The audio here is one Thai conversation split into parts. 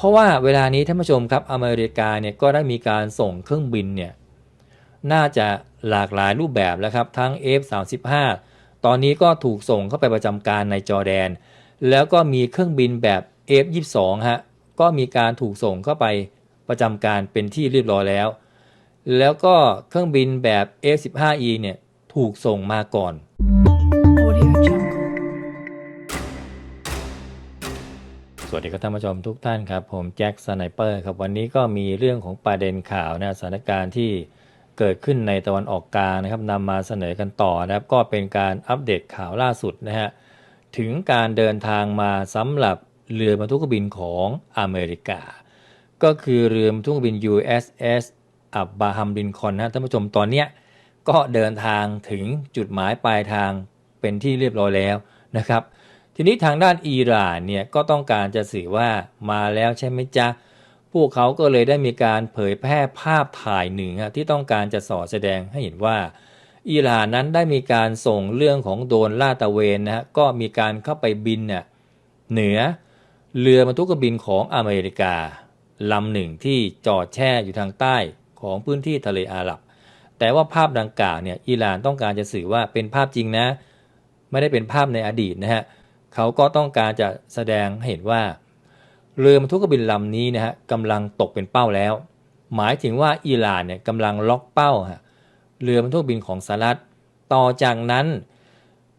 เพราะว่าเวลานี้ท่านผู้ชมครับอเมริกาเนี่ยก็ได้มีการส่งเครื่องบินเนี่ยน่าจะหลากหลายรูปแบบแล้วครับทั้ง F35 ตอนนี้ก็ถูกส่งเข้าไปประจำการในจอร์แดน แล้วก็มีเครื่องบินแบบ F22 ฮะก็มีการถูกส่งเข้าไปประจำการเป็นที่เรียบร้อยแล้ว แล้วก็เครื่องบินแบบ F15E เนี่ยถูกส่งมาก่อน สวัสดีครับท่านผู้ชมทุกท่านครับ ผมแจ็คสไนเปอร์ครับวันนี้ก็มีเรื่องของประเด็นข่าวนะสถานการณ์ที่เกิดขึ้นในตะวันออกกลางนะครับนำมาเสนอกันต่อนะครับ ก็เป็นการอัปเดตข่าวล่าสุดนะฮะถึงการเดินทางมาสำหรับเรือบรรทุกบินของอเมริกา ก็คือเรือบรรทุกเครื่องบิน USS อับบาฮัมลินคอนนะท่านผู้ชมตอนเนี้ยก็เดินทางถึงจุดหมายปลายทางเป็นที่เรียบร้อยแล้วนะครับ ทีนี้ทางด้านอิหร่านเนี่ยก็ต้องการจะสื่อว่ามาแล้วใช่ไหมจ๊ะพวกเขาก็เลยได้มีการเผยแพร่ภาพถ่ายหนึ่งที่ต้องการจะสอดแสดงให้เห็นว่าอิหร่านนั้นได้มีการส่งเรื่องของโดนลาตะเวนนะฮะก็มีการเข้าไปบินเนี่ยเหนือเรือบรรทุกเครื่องบินของอเมริกาลำหนึ่งที่จอดแช่อยู่ทางใต้ของพื้นที่ทะเลอาหรับ แต่ว่าภาพดังกล่าวเนี่ยอิหร่านต้องการจะสื่อว่าเป็นภาพจริงนะ ไม่ได้เป็นภาพในอดีตนะฮะเเขาก็ต้องการจะแสดงให้เห็นว่าเรือบรรทุกบินลำนี้นะฮะกำลังตกเป็นเป้าแล้ว หมายถึงว่าอิหร่านเนี่ยกำลังล็อกเป้าฮะเรือบรรทุกบินของสหรัฐต่อจากนั้น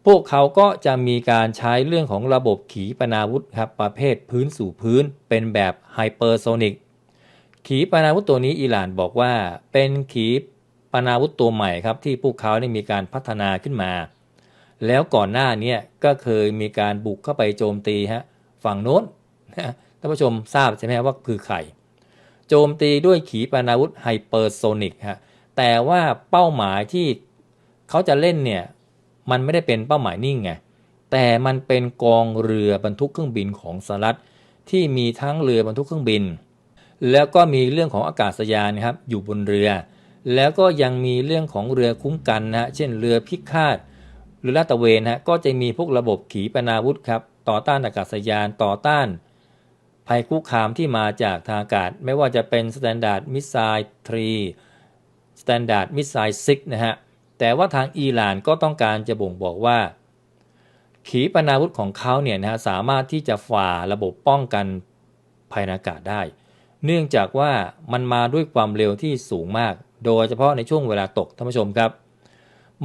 พวกเขาก็จะมีการใช้เรื่องของระบบขีปนาวุธครับประเภทพื้นสู่พื้น เป็นแบบไฮเปอร์โซนิกขีปนาวุธตัวนี้อิหร่านบอกว่าเป็นขีปนาวุธตัวใหม่ครับที่พวกเขาได้มีการพัฒนาขึ้นมา แล้วก่อนหน้านี้ก็เคยมีการบุกเข้าไปโจมตีฮะฝั่งโน้นนะท่านผู้ชมทราบใช่ไหมว่าคือใคร โจมตีด้วยขีปนาวุธไฮเปอร์โซนิกฮะแต่ว่าเป้าหมายที่เขาจะเล่นเนี่ยมันไม่ได้เป็นเป้าหมายนิ่งไงแต่มันเป็นกองเรือบรรทุกเครื่องบินของสหรัฐที่มีทั้งเรือบรรทุกเครื่องบิน แล้วก็มีเรื่องของอากาศยานนะครับอยู่บนเรือ แล้วก็ยังมีเรื่องของเรือคุ้มกันนะฮะเช่นเรือพิฆาต หรือลาดตระเวนฮะก็จะมีพวกระบบขีปนาวุธครับต่อต้านอากาศยานต่อต้านภัยคุกคามที่มาจากทางอากาศ ไม่ว่าจะเป็น Standard Missile 3 Standard Missile 6 นะฮะ แต่ว่าทางอิหร่านก็ต้องการจะบ่งบอกว่า ขีปนาวุธของเขาเนี่ยนะฮะสามารถที่จะฝ่าระบบป้องกันภัยในอากาศได้ เนื่องจากว่ามันมาด้วยความเร็วที่สูงมาก โดยเฉพาะในช่วงเวลาตกท่านผู้ชมครับ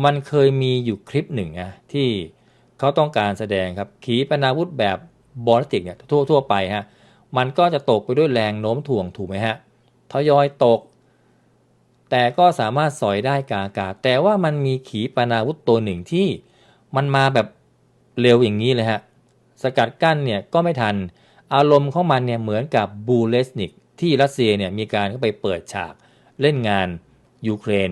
มันเคยมีอยู่คลิปหนึ่งอะที่เขาต้องการแสดงครับขีปนาวุธแบบบอลติกเนี่ยทั่วทั่วไปฮะมันก็จะตกไปด้วยแรงโน้มถ่วงถูกไหมฮะทยอยตก แต่ก็สามารถสอยได้กาอากาศแต่ว่ามันมีขีปนาวุธตัวหนึ่งที่มันมาแบบเร็วอย่างนี้เลยฮะสกัดกั้นเนี่ยก็ไม่ทันอารมณ์ของมันเนี่ยเหมือนกับบูเลสนิกที่รัสเซียเนี่ยมีการเข้าไปเปิดฉากเล่นงานยูเครน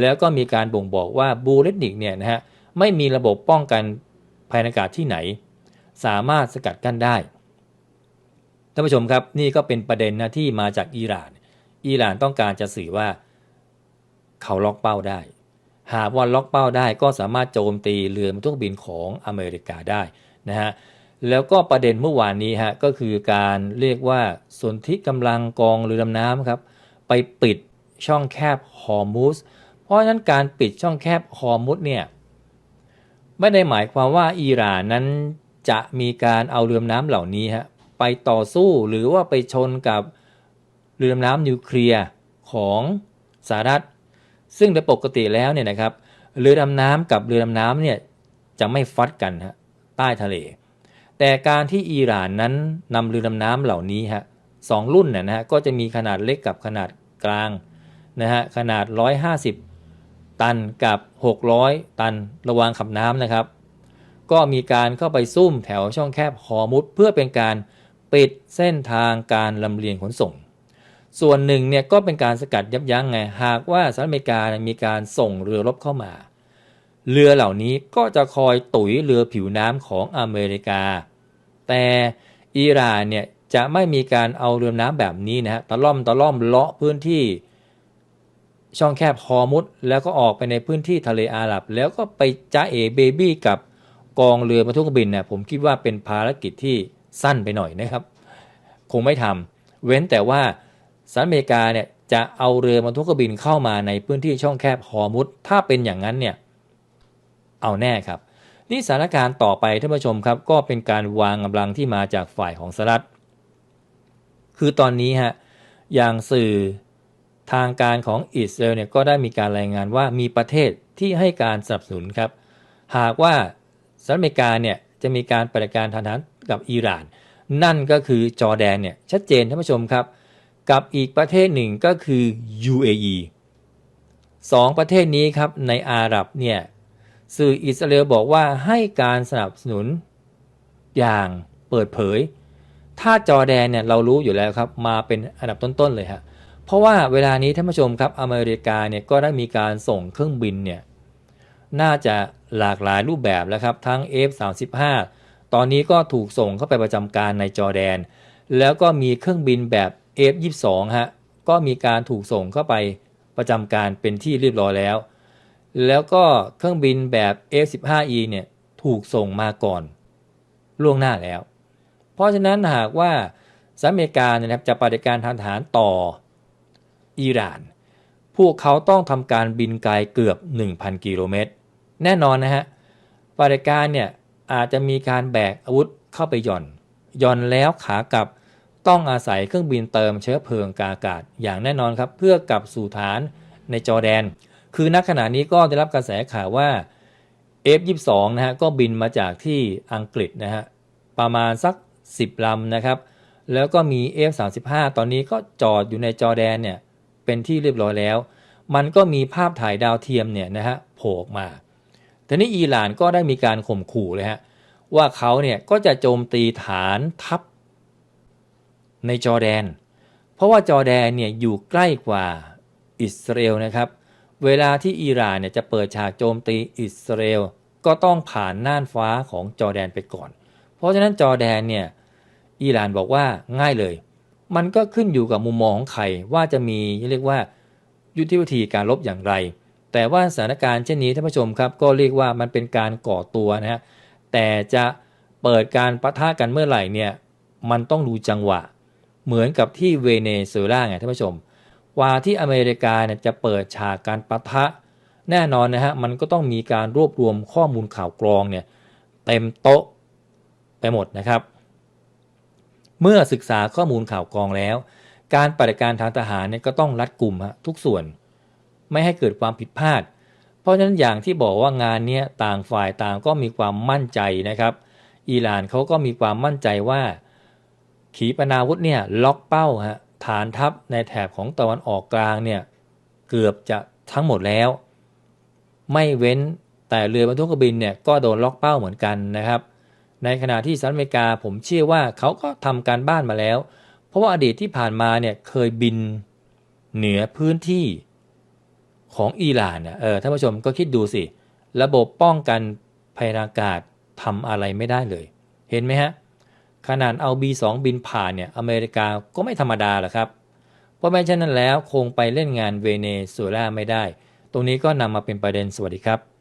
แล้วก็มีการบ่งบอกว่าบูเลสนิกเนี่ยนะฮะไม่มีระบบป้องกันภัยในอากาศที่ไหน สามารถสกัดกั้นได้ท่านผู้ชมครับนี่ก็เป็นประเด็นนะที่มาจากอิหร่าน อิหร่านต้องการจะสื่อว่า เขาล็อกเป้าได้ หากว่าล็อกเป้าได้ก็สามารถโจมตีเรือบรรทุกบินของอเมริกาได้นะฮะแล้วก็ประเด็นเมื่อวานนี้ฮะก็คือการเรียกว่าสนธิกำลังกองเรือดำน้ำครับไปปิดช่องแคบฮอร์มุส เพราะฉะนั้นการปิดช่องแคบฮอร์มุสเนี่ยไม่ได้หมายความว่าอิหร่านนั้นจะมีการเอาเรือดำน้ำเหล่านี้ฮะไปต่อสู้หรือว่าไปชนกับเรือดำน้ำนิวเคลียร์ของสหรัฐ ซึ่งโดยปกติแล้วเนี่ยนะครับเรือดำน้ำกับเรือดำน้ำเนี่ยจะไม่ฟัดกันฮะใต้ทะเล แต่การที่อิหร่านนั้นนำเรือดำน้ำเหล่านี้ฮะสองรุ่นนะนะฮะก็จะมีขนาดเล็กกับขนาดกลางนะฮะขนาด 150 ตันกับ 600 ตันระหวางขับน้ำนะครับ ก็มีการเข้าไปซุ่มแถวช่องแคบฮอร์มุดเพื่อเป็นการปิดเส้นทางการลำเลียงขนส่ง ส่วนหนึ่งเนี่ยก็เป็นการสกัดยับยั้งไงหากว่าสหรัฐอเมริกามีการส่งเรือรบเข้ามา เรือเหล่านี้ก็จะคอยตุ๋ยเรือผิวน้ำของอเมริกา แต่อิหร่านเนี่ยจะไม่มีการเอาเรือน้ำแบบนี้นะฮะตะล่อมตะล่อมเลาะพื้นที่ ช่องแคบฮอร์มุดแล้วก็ออกไปในพื้นที่ทะเลอาหรับ แล้วก็ไปจ้าเอเบบี้กับกองเรือบรรทุกบินเนี่ยผมคิดว่าเป็นภารกิจที่สั้นไปหน่อยนะครับ คงไม่ทำเว้นแต่ว่าสหรัฐอเมริกาเนี่ยจะเอาเรือบรรทุกบินเข้ามาในพื้นที่ช่องแคบฮอร์มุดถ้าเป็นอย่างนั้นเนี่ยเอาแน่ครับ นี่สถานการณ์ต่อไปท่านผู้ชมครับ ก็เป็นการวางกำลังที่มาจากฝ่ายของสหรัฐคือตอนนี้ฮะอย่างสื่อ ทางการของอิสราเอลเนี่ยก็ได้มีการรายงานว่ามีประเทศที่ให้การสนับสนุนครับ หากว่าสหรัฐอเมริกาเนี่ยจะมีการปฏิการทางทหารกับอิหร่าน นั่นก็คือจอแดนเนี่ยชัดเจนท่านผู้ชมครับ กับอีกประเทศหนึ่งก็คือ UAE สองประเทศนี้ครับในอาหรับเนี่ยสื่ออิสราเอลบอกว่าให้การสนับสนุนอย่างเปิดเผย ถ้าจอแดนเนี่ยเรารู้อยู่แล้วครับมาเป็นอันดับต้นๆเลยฮะ เพราะว่าเวลานี้ท่านผู้ชมครับอเมริกาเนี่ยก็ได้มีการส่งเครื่องบินเนี่ยน่าจะหลากหลายรูปแบบแล้วครับทั้ง F35 ตอนนี้ก็ถูกส่งเข้าไปประจำการในจอร์แดน แล้วก็มีเครื่องบินแบบ F22 ฮะก็มีการถูกส่งเข้าไปประจำการเป็นที่เรียบร้อยแล้ว แล้วก็เครื่องบินแบบ F15E เนี่ยถูกส่งมาก่อนล่วงหน้าแล้ว เพราะฉะนั้นหากว่าสหรัฐอเมริกาเนี่ยนะครับจะปฏิการทางทหารต่อ อิหร่าน พวกเขาต้องทำการบินไกลเกือบ 1,000 กิโลเมตร แน่นอนนะฮะปฏิบัติการเนี่ยอาจจะมีการแบกอาวุธเข้าไปหย่อนหย่อนแล้วขากลับต้องอาศัยเครื่องบินเติมเชื้อเพลิงกาอากาศอย่างแน่นอนครับ เพื่อกลับสู่ฐานในจอแดน คือณขณะนี้ก็ได้รับกระแสข่าวว่า F22 นะฮะก็บินมาจากที่อังกฤษนะฮะประมาณสัก 10ลำนะครับ แล้วก็มี F35 ตอนนี้ก็จอดอยู่ในจอแดนเนี่ย เป็นที่เรียบร้อยแล้ว มันก็มีภาพถ่ายดาวเทียมเนี่ยนะฮะโผล่ออกมาทีนี้อิหร่านก็ได้มีการข่มขู่เลยฮะว่าเขาเนี่ยก็จะโจมตีฐานทัพในจอร์แดน เพราะว่าจอร์แดนเนี่ยอยู่ใกล้กว่าอิสราเอลนะครับ เวลาที่อิหร่านเนี่ยจะเปิดฉากโจมตีอิสราเอลก็ต้องผ่านน่านฟ้าของจอร์แดนไปก่อน เพราะฉะนั้นจอร์แดนเนี่ยอิหร่านบอกว่าง่ายเลย มันก็ขึ้นอยู่กับมุมมองของใครว่าจะมีเรียกว่ายุทธวิธีการลบอย่างไร แต่ว่าสถานการณ์เช่นนี้ท่านผู้ชมครับ ก็เรียกว่ามันเป็นการก่อตัวนะฮะแต่จะเปิดการประทะกันเมื่อไหร่เนี่ยมันต้องดูจังหวะ เหมือนกับที่เวเนซุเอลาไงท่านผู้ชมว่าที่อเมริกาเนี่ยจะเปิดฉากการประทะ แน่นอนนะฮะมันก็ต้องมีการรวบรวมข้อมูลข่าวกรองเนี่ยเต็มโต๊ะไปหมดนะครับ เมื่อศึกษาข้อมูลข่าวกรองแล้ว การปฏิการทางทหารเนี่ยก็ต้องรัดกลุ่มฮะทุกส่วน ไม่ให้เกิดความผิดพลาด เพราะฉะนั้นอย่างที่บอกว่างานเนี้ยต่างฝ่ายต่างก็มีความมั่นใจนะครับ อิหร่านเขาก็มีความมั่นใจว่า ขีปนาวุธเนี่ยล็อกเป้าฮะฐานทัพในแถบของตะวันออกกลางเนี่ยเกือบจะทั้งหมดแล้ว ไม่เว้นแต่เรือบรรทุกเครื่องบินเนี่ยก็โดนล็อกเป้าเหมือนกันนะครับ ในขณะที่สหรัฐอเมริกาผมเชื่อว่าเขาก็ทำการบ้านมาแล้ว เพราะว่าอดีตที่ผ่านมาเนี่ยเคยบินเหนือพื้นที่ของอิหร่านเนี่ยเออท่านผู้ชมก็คิดดูสิ ระบบป้องกันภัยอากาศทำอะไรไม่ได้เลย เห็นไหมฮะ ขนาดเอา B2 บินผ่านเนี่ยอเมริกาก็ไม่ธรรมดาหรอกครับ เพราะไม่เช่นนั้นแล้วคงไปเล่นงานเวเนซุเอลาไม่ได้ ตรงนี้ก็นำมาเป็นประเด็นสวัสดีครับ